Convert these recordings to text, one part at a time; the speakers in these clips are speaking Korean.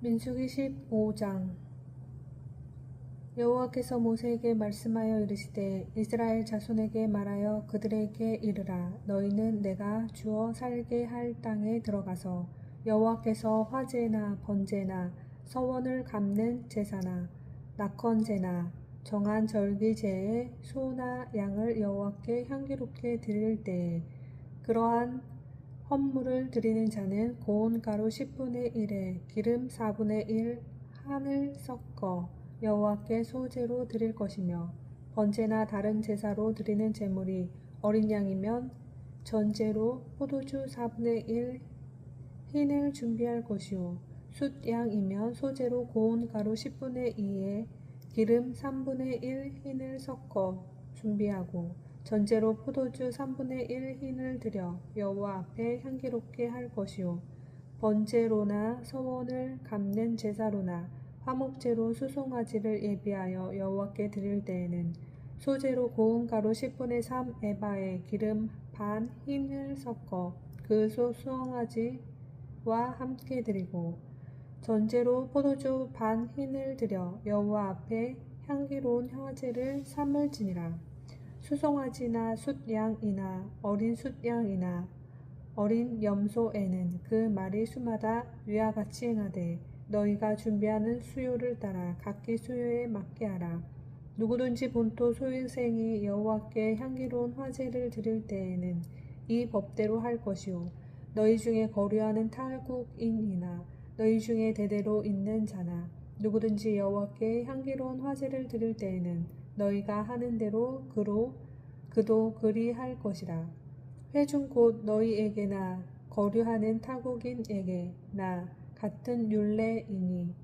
민수기 15장. 여호와께서 모세에게 말씀하여 이르시되 이스라엘 자손에게 말하여 그들에게 이르라. 너희는 내가 주어 살게 할 땅에 들어가서 여호와께서 화제나 번제나 서원을 갚는 제사나 낙헌제나 정한 절기제에 소나 양을 여호와께 향기롭게 드릴 때에 그러한 헌물을 드리는 자는 고운 가루 10분의 1에 기름 4분의 1 한을 섞어 여호와께 소제로 드릴 것이며 번제나 다른 제사로 드리는 제물이 어린 양이면 전제로 포도주 4분의 1 흰을 준비할 것이요. 숫양이면 소제로 고운 가루 10분의 2에 기름 3분의 1 흰을 섞어 준비하고 전제로 포도주 3분의 1 흰을 들여 여호와 앞에 향기롭게 할 것이요 번제로나 서원을 갚는 제사로나 화목제로 수송아지를 예비하여 여호와께 드릴 때에는 소제로 고운 가루 10분의 3 에바에 기름 반 흰을 섞어 그 수송아지와 함께 드리고 전제로 포도주 반 흰을 들여 여호와 앞에 향기로운 화제를 삼을 지니라. 수송아지나 숫양이나 어린 숫양이나 어린 염소에는 그 말이 수마다 위와 같이 행하되 너희가 준비하는 수요를 따라 각기 수요에 맞게 하라. 누구든지 본토 소유생이 여호와께 향기로운 화제를 드릴 때에는 이 법대로 할 것이요 너희 중에 거류하는 타국인이나 너희 중에 대대로 있는 자나 누구든지 여호와께 향기로운 화제를 드릴 때에는 너희가 하는 대로 그로 그도 그리 할 것이라. 회중 곧 너희에게나 거류하는 타국인에게 나 같은 율례이니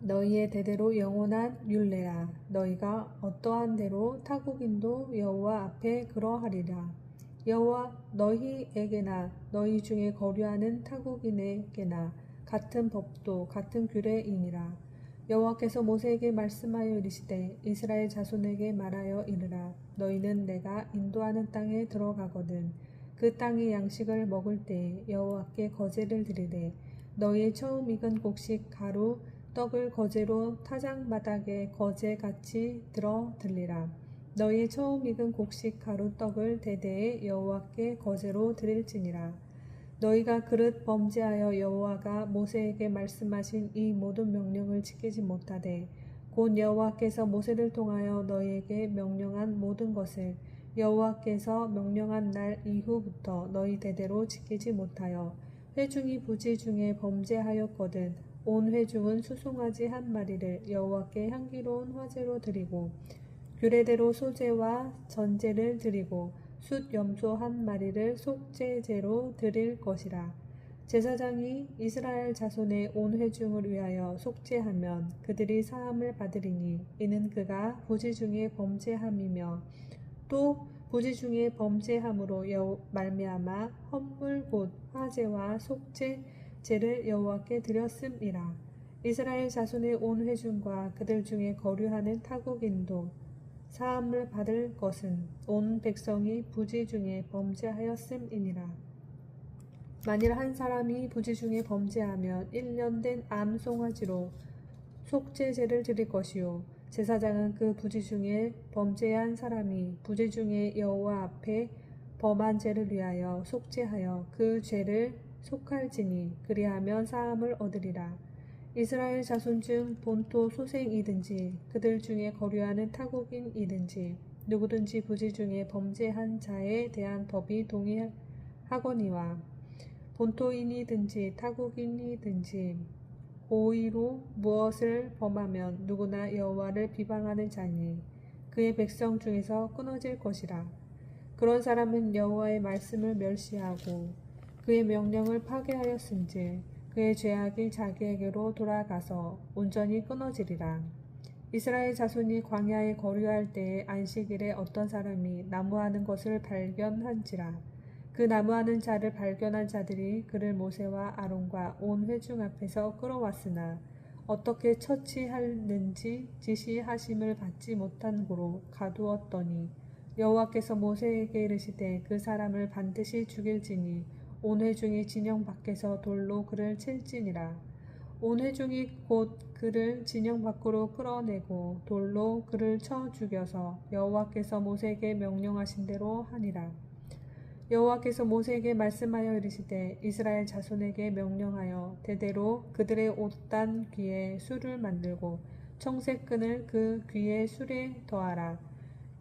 너희의 대대로 영원한 율례라. 너희가 어떠한 대로 타국인도 여호와 앞에 그러하리라. 여호와 너희에게나 너희 중에 거류하는 타국인에게나 같은 법도 같은 규례이니라. 여호와께서 모세에게 말씀하여 이르시되 이스라엘 자손에게 말하여 이르라. 너희는 내가 인도하는 땅에 들어가거든 그 땅의 양식을 먹을 때에 여호와께 거제를 드리되 너희의 처음 익은 곡식 가루 떡을 거제로 타장 바닥에 거제같이 들어 들리라. 너희의 처음 익은 곡식 가루 떡을 대대에 여호와께 거제로 드릴지니라 너희가 그릇 범죄하여 여호와가 모세에게 말씀하신 이 모든 명령을 지키지 못하되 곧 여호와께서 모세를 통하여 너희에게 명령한 모든 것을 여호와께서 명령한 날 이후부터 너희 대대로 지키지 못하여 회중이 부지 중에 범죄하였거든 온 회중은 수송아지 한 마리를 여호와께 향기로운 화제로 드리고 규례대로 소제와 전제를 드리고 숫 염소 한 마리를 속죄제로 드릴 것이라. 제사장이 이스라엘 자손의 온 회중을 위하여 속죄하면 그들이 사함을 받으리니 이는 그가 부지 중에 범죄함이며 또 부지 중에 범죄함으로 여 말미암아 헌물 곧 화제와 속죄제를 여호와께 드렸음이라. 이스라엘 자손의 온 회중과 그들 중에 거류하는 타국인도 사함을 받을 것은 온 백성이 부지 중에 범죄하였음이니라. 만일 한 사람이 부지 중에 범죄하면 1년 된 암송아지로 속죄제를 드릴 것이요 제사장은 그 부지 중에 범죄한 사람이 부지 중에 여호와 앞에 범한 죄를 위하여 속죄하여 그 죄를 속할지니 그리하면 사함을 얻으리라. 이스라엘 자손 중 본토 소생이든지 그들 중에 거류하는 타국인이든지 누구든지 부지 중에 범죄한 자에 대한 법이 동의하거니와 본토인이든지 타국인이든지 고의로 무엇을 범하면 누구나 여호와를 비방하는 자니 그의 백성 중에서 끊어질 것이라. 그런 사람은 여호와의 말씀을 멸시하고 그의 명령을 파괴하였은지 그의 죄악이 자기에게로 돌아가서 온전히 끊어지리라. 이스라엘 자손이 광야에 거류할 때에 안식일에 어떤 사람이 나무하는 것을 발견한지라. 그 나무하는 자를 발견한 자들이 그를 모세와 아론과 온 회중 앞에서 끌어왔으나 어떻게 처치하는지 지시하심을 받지 못한 고로 가두었더니 여호와께서 모세에게 이르시되 그 사람을 반드시 죽일지니 온 회중이 진영 밖에서 돌로 그를 칠지니라. 온 회중이 곧 그를 진영 밖으로 끌어내고 돌로 그를 쳐 죽여서 여호와께서 모세에게 명령하신 대로 하니라. 여호와께서 모세에게 말씀하여 이르시되 이스라엘 자손에게 명령하여 대대로 그들의 옷단 귀에 술을 만들고 청색 끈을 그 귀의 술에 더하라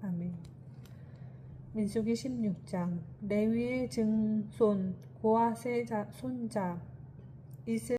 아멘. 민수기 16장 레위의 증손 고아세 자, 손자 이스